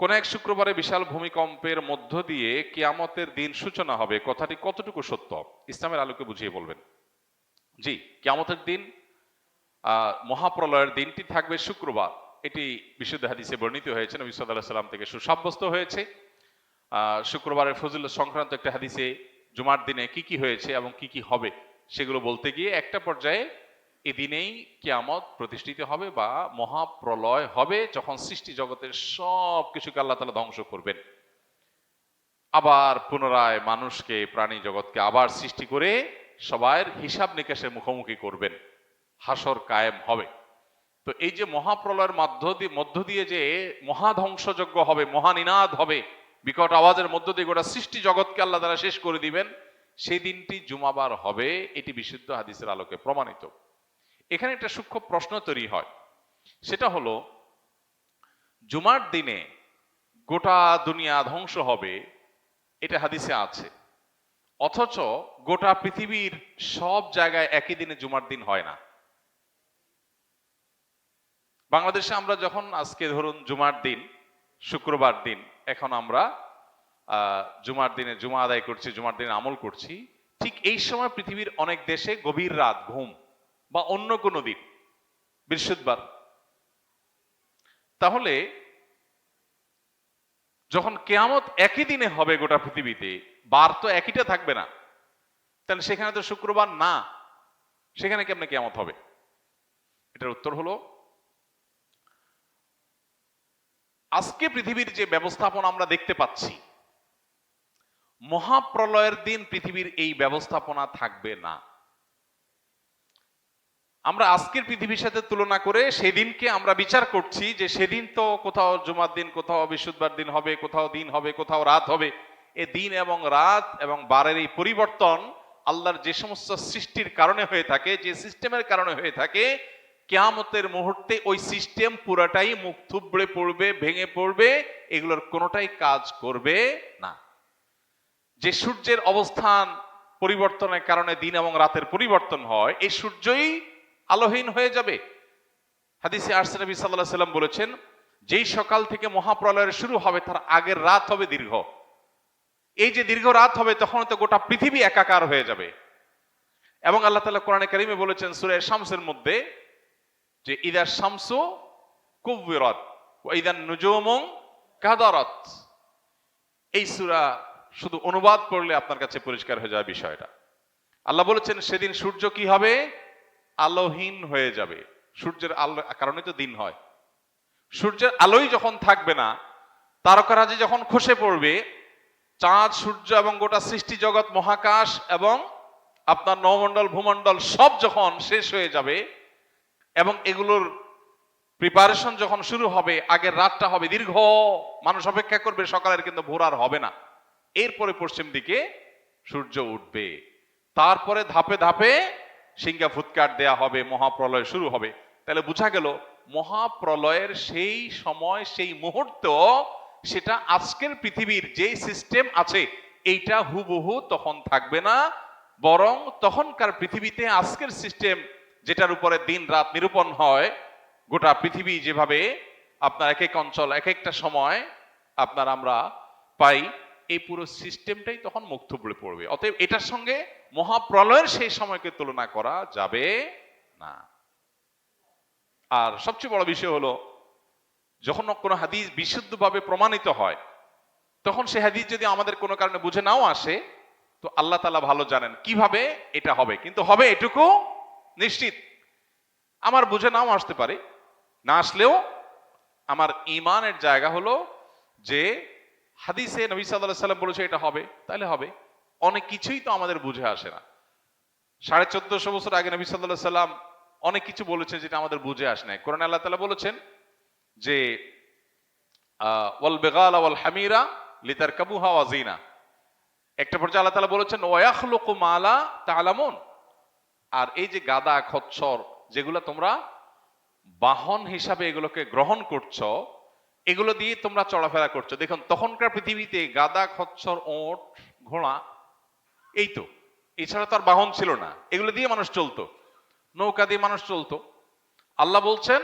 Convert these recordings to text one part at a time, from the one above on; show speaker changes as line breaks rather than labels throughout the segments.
কোন এক শুক্রবারে বিশাল ভূমিকম্পের মধ্য দিয়ে কিয়ামতের দিন সূচনা হবে, কথাটি কতটুকু সত্য? ইসলামের আলোকে বুঝিয়ে বলবেন। জি, কিয়ামতের দিন মহাপ্রলয়ের দিনটি থাকবে শুক্রবার। এটি বিশুদ্ধ হাদিসে বর্ণিত হয়েছে, নবী সাল্লাহ সাল্লাম থেকে সুসাব্যস্ত হয়েছে। শুক্রবারের ফজিল সংক্রান্ত একটা হাদিসে জুমার দিনে কি কি হয়েছে এবং কি কি হবে, সেগুলো বলতে গিয়ে একটা পর্যায়ে এদিনেই কিয়ামত প্রতিষ্ঠিত হবে বা মহাপ্রলয় হবে যখন সৃষ্টি জগতের সব কিছুকে আল্লাহ তালা ধ্বংস করবেন। আবার পুনরায় মানুষকে, প্রাণী জগৎকে আবার সৃষ্টি করে সবার হিসাব নিকাশের মুখোমুখি করবেন। হাসর কায়েম হবে। তো এই যে মহাপ্রলয়ের মধ্য দিয়ে মধ্য দিয়ে যে মহাধ্বংসযজ্ঞ হবে, মহানিনাদ হবে, বিকট আওয়াজের মধ্য দিয়ে গোটা সৃষ্টি জগৎকে আল্লাহ তারা শেষ করে দিবেন, সেই দিনটি জুমাবার হবে, এটি বিশুদ্ধ হাদিসের আলোকে প্রমাণিত। এখানে একটা সূক্ষ্ম প্রশ্ন তৈরি হয়। সেটা হলো, জুমার দিনে গোটা দুনিয়া ধ্বংস হবে, এটা হাদিসে আছে। অথচ গোটা পৃথিবীর সব জায়গায় একই দিনে জুমার দিন হয় না। বাংলাদেশে আমরা যখন আজকে ধরুন জুমার দিন, শুক্রবার দিন, এখন আমরা জুমার দিনে জুমা আদায় করছি, জুমার দিনে আমল করছি, ঠিক এই সময় পৃথিবীর অনেক দেশে গভীর রাত, ঘুম। বা অন্য কোনো দিন বৃহস্পতিবার। তাহলে যখন কেয়ামত একই দিনে হবে গোটা পৃথিবীতে, বার তো একইটা থাকবে না, তাহলে সেখানে তো শুক্রবার না, সেখানে কেমনে কেয়ামত হবে? এটার উত্তর হলো, আজকে পৃথিবীর যে ব্যবস্থাপনা আমরা দেখতে পাচ্ছি, মহাপ্রলয়ের দিন পৃথিবীর এই ব্যবস্থাপনা থাকবে না। আমরা আজকের পৃথিবীর সাথে তুলনা করে সেদিনকে আমরা বিচার করছি যে সেদিন তো কোথাও জুমার দিন, কোথাও বৃহস্পতিবার দিন হবে, কোথাও দিন হবে, কোথাও রাত হবে। এ দিন এবং রাত এবং বারের এই পরিবর্তন আল্লাহর যে সমস্ত সৃষ্টির কারণে হয়ে থাকে, যে সিস্টেমের কারণে হয়ে থাকে, কেয়ামতের মুহূর্তে ওই সিস্টেম পুরাটাই মুখ থুবড়ে পড়বে, ভেঙে পড়বে, এগুলোর কোনোটাই কাজ করবে না। যে সূর্যের অবস্থান পরিবর্তনের কারণে দিন এবং রাতের পরিবর্তন হয় এই সূর্যই আলোহীন হয়ে যাবে। হাদিসে আরসে নবী সাল্লাহ সাল্লাম বলেছেন, যেই সকাল থেকে মহাপ্রলয়ের শুরু হবে, তার আগের রাত হবে দীর্ঘ। এই যে দীর্ঘ রাত হবে, তখন তো গোটা পৃথিবী একাকার হয়ে যাবে। এবং আল্লাহ তাআলা কোরআনে কারিমে বলেছেন, সূরা শামসের মধ্যে যে ইদার শামসু কুবিরত ওয়া ইদান নুজুমুন কাদারত। এই সুরা শুধু অনুবাদ করলে আপনার কাছে পরিষ্কার হয়ে যাবে বিষয়টা। আল্লাহ বলেছেন, সেদিন সূর্য কি হবে? আলোহীন হয়ে যাবে। সূর্যের আলো কারণে তো দিন হয়। সূর্যের আলোই যখন থাকবে না, তারকারাজি যখন খসে পড়বে, চাঁদ, সূর্য এবং গোটা সৃষ্টি জগৎ, মহাকাশ এবং আপনার নমণ্ডল, ভূমণ্ডল সব যখন শেষ হয়ে যাবে এবং এগুলোর প্রিপারেশন যখন শুরু হবে, আগের রাতটা হবে দীর্ঘ, মানুষ অপেক্ষা করবে, সকালের কিন্তু ভোর আর হবে না। এরপরে পশ্চিম দিকে সূর্য উঠবে। তারপরে ধাপে ধাপে সিংহা ফুৎকার দেয়া হবে, মহাপ্রলয় শুরু হবে। তাহলে বোঝা গেল, মহাপ্রলয়ের সেই সময়, সেই মুহূর্ত, সেটা আজকের পৃথিবীর যে সিস্টেম আছে, এইটা হুবহু তখন থাকবে না, বরং তখনকার পৃথিবীতে আজকের সিস্টেম যেটার উপরে দিন রাত নিরূপণ হয়, গোটা পৃথিবী যেভাবে আপনার এক এক অঞ্চল, এক একটা সময় আপনার আমরা পাই, এই পুরো সিস্টেমটাই তখন থুবড়ে পড়বে। অতএব এটার সঙ্গে মহাপ্রলয়ের সেই সময়কে তুলনা করা যাবে না। আর সবচেয়ে বড় বিষয় হলো, যখন কোনো হাদিস বিশুদ্ধভাবে প্রমাণিত হয়, তখন সে হাদিস যদি আমাদের কোনো কারণে বুঝে নাও আসে, তো আল্লাহ তালা ভালো জানেন কীভাবে এটা হবে। কিন্তু হবে এটুকু নিশ্চিত। আমার বুঝে নাও আসতে পারে। না আসলেও আমার ইমানের জায়গা হলো যে, হাদিসে নবী সাল্লাহ সাল্লাম বলেছে এটা হবে, তাহলে হবে। অনেক কিছুই তো আমাদের বুঝে আসে না। সাড়ে চোদ্দশো বছর আগে নবী সাল্লাহ সাল্লাম অনেক কিছু বলেছে যেটা আমাদের বুঝে আসে না কোরআন আল্লাহ তালা বলেছেন যে ওয়াল বেগাল ওয়াল হামিরা লিতার কাবুহা ওয়াজিনা একটা পর্যায়ে আল্লাহ তালা বলেছেন ওয়াখলুকু মালা তালামুন আর এই যে গাদা খচ্চর যেগুলো তোমরা বাহন হিসাবে এগুলোকে গ্রহণ করছ, এগুলো দিয়ে তোমরা চলাফেরা করছ। দেখুন, তখনকার পৃথিবীতে গাদা খচ্চর ওট, ঘোড়া এই তো এছাড়া তো আর বাহন ছিল না। এগুলো দিয়ে মানুষ চলতো। নৌকা দিয়ে মানুষ চলতো। আল্লাহ বলছেন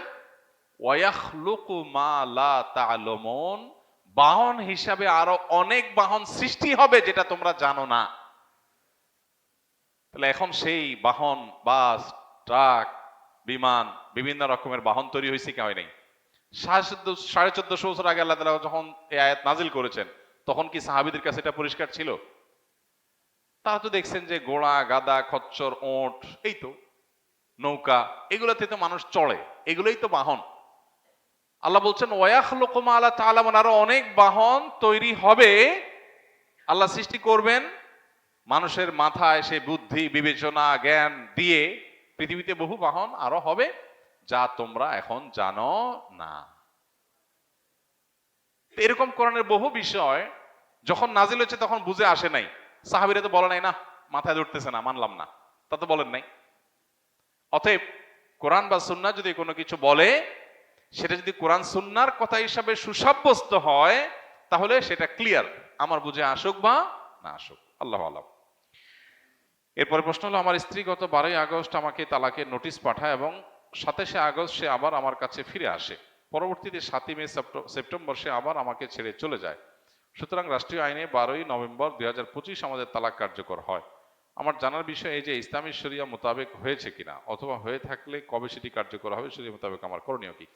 বাহন হিসাবে আরও অনেক বাহন সৃষ্টি হবে যেটা তোমরা জানো না। তাহলে এখন সেই বাহন, বাস, ট্রাক, বিমান, বিভিন্ন রকমের বাহন তৈরি হয়েছে কি হয় নাই? সাড়ে চোদ্দ- সাড়ে চোদ্দশো বছর আগে আল্লাহ যখন এই আয়াত নাজিল করেছেন, তখন কি সাহাবিদের কাছে এটা পরিষ্কার ছিল? তারা তো দেখছেন যে ঘোড়া গাদা, খচ্চর, ওট, এই তো, নৌকা, এগুলোতে তো মানুষ চড়ে, এগুলোই তো বাহন। আল্লাহ বলছেন ওয়াখ লোকমা আল্লাহ তালামন আরও অনেক বাহন তৈরি হবে। আল্লাহ সৃষ্টি করবেন মানুষের মাথায় সে বুদ্ধি, বিবেচনা, জ্ঞান দিয়ে পৃথিবীতে বহু বাহন আরও হবে, যা তোমরা এখন জানো না। এরকম করণের বহু বিষয় যখন নাজিল হচ্ছে তখন বুঝে আসে নাই। সাহাবিরা তো বলে নাই, না, মাথায় ধরতেছে না, মানলাম না। তা তো বলেন নাই। অতএব কোরআন বা সুন্না যদি কোনো কিছু বলে, সেটা যদি কোরআন সুন্নার কথা হিসাবে সুসাব্যস্ত হয়, তাহলে সেটা ক্লিয়ার, আমার বুঝে আসুক বা না আসুক। আল্লাহ আলাম। এরপরে প্রশ্ন হলো, আমার স্ত্রী গত বারোই আগস্ট আমাকে তালাকের নোটিশ পাঠায় এবং সাতাশে আগস্ট সে আবার আমার কাছে ফিরে আসে। পরবর্তীতে সাতই মে সেপ্টেম্বর সে আবার আমাকে ছেড়ে চলে যায়। সুতরাং রাষ্ট্রীয় আইনে বারোই নভেম্বর দুই হাজার পঁচিশ আমাদের তালাক কার্যকর হয়। আমার জানার বিষয় এই যে ইসলামী শরিয়া মোতাবেক হয়েছে কিনা অথবা হয়ে থাকলে কবে সেটি কার্যকর হবে শরিয়া মোতাবেক আমার করণীয় কি?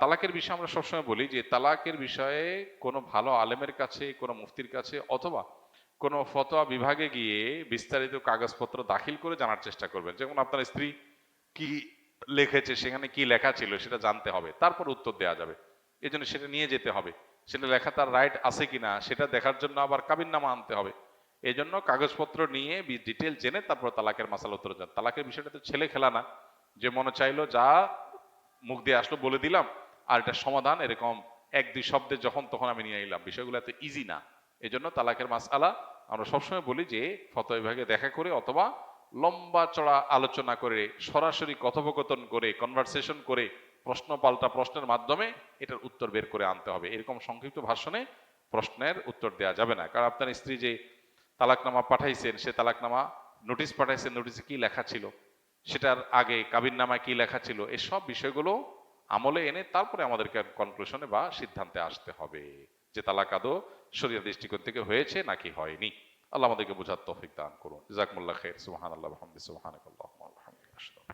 তালাকের বিষয়ে আমরা সবসময় বলি যে তালাকের বিষয়ে কোনো ভালো আলেমের কাছে, কোনো মুফতির কাছে অথবা কোনো ফতোয়া বিভাগে গিয়ে বিস্তারিত কাগজপত্র দাখিল করে জানার চেষ্টা করবেন। যেমন আপনার স্ত্রী কি লিখেছে, সেখানে কি লেখা ছিল সেটা জানতে হবে, তারপর উত্তর দেওয়া যাবে। এই জন্য সেটা নিয়ে যেতে হবে। সেটা লেখা তার রাইট আছে কিনা, সেটা দেখার জন্য আবার কাবিননামা আনতে হবে। এই জন্য কাগজপত্র নিয়ে ডিটেল জেনে তারপর তালাকের মাসাল উত্তর যান। তালাকের বিষয়টা তো ছেলে খেলা না। যে মনে চাইলো, যা মুখ দিয়ে আসলো বলে দিলাম, আর এটা সমাধান। এরকম এক দুই শব্দে যখন তখন আমি নিয়ে এলাম বিষয়গুলো এত ইজি না। এই জন্য তালাকের মাসালা আমরা সবসময় বলি যে, ফতোয়া বিভাগে দেখা করে অথবা লম্বা চড়া আলোচনা করে, সরাসরি কথোপকথন করে কনভারসেশন করে প্রশ্ন পাল্টা প্রশ্নের মাধ্যমে এটার উত্তর বের করে আনতে হবে। এরকম সংক্ষিপ্ত ভাষণে প্রশ্নের উত্তর দেওয়া যাবে না। কারণ আপনার স্ত্রী যে তালাকনামা পাঠাইছেন, সে তালাকনামা নোটিশ পাঠাইছেন, নোটিশে কি লেখা ছিল? সেটার আগে কাবিন নামায় কি লেখা ছিল? এসব বিষয়গুলো আমলে এনে তারপরে আমাদেরকে কনক্লুশনে বা সিদ্ধান্তে আসতে হবে যে তালাক আদৌ শরীয় দৃষ্টিকোণ থেকে হয়েছে নাকি হয়নি। আল্লাহ আমাদেরকে বোঝার তৌফিক দান করুন। জাকমুল্লাহ খের সুহান আল্লাহ সুহান আল্লাহ